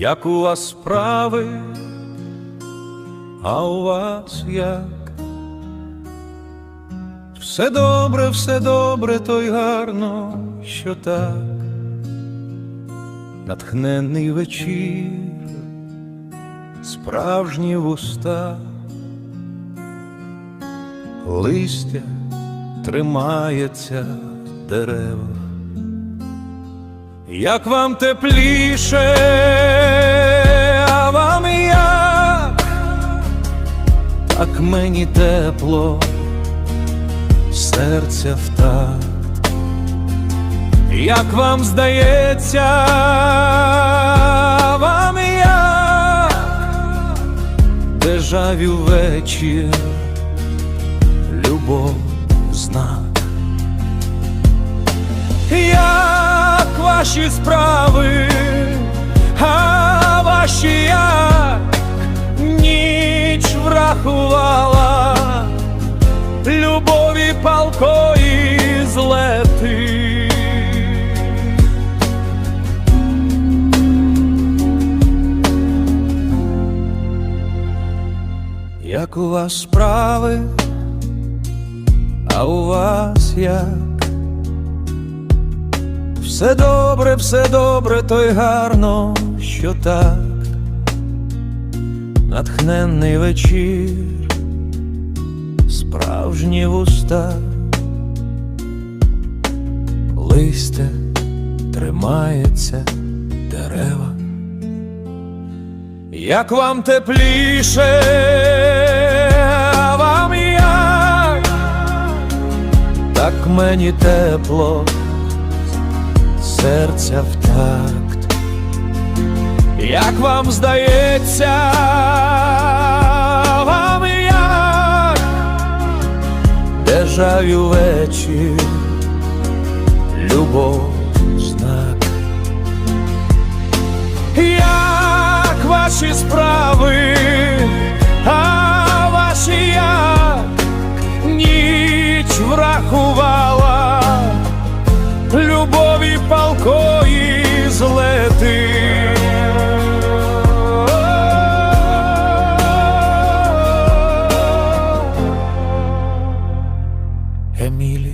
як у вас справи, а у вас як? Все добре, все добре, то й гарно, що так, натхненний вечір, справжні вуста, листя тримається дерева. Як вам тепліше, мені тепло, серця в такт. Як вам здається, вам як, дежавю вечір, любов знак. Як ваші справи, а ваші як любові палкої злети. Як у вас справи, а у вас як? Все добре, все добре, то й гарно, що так, натхненний вечір, справжні вуста, листя тримається дерева. Як вам тепліше, вам як, так мені тепло серця в такт. Як вам здається, бажаю вечір, любов знак. Як ваші справи, а ваші як ніч врахувала, любові палкої злетить. mil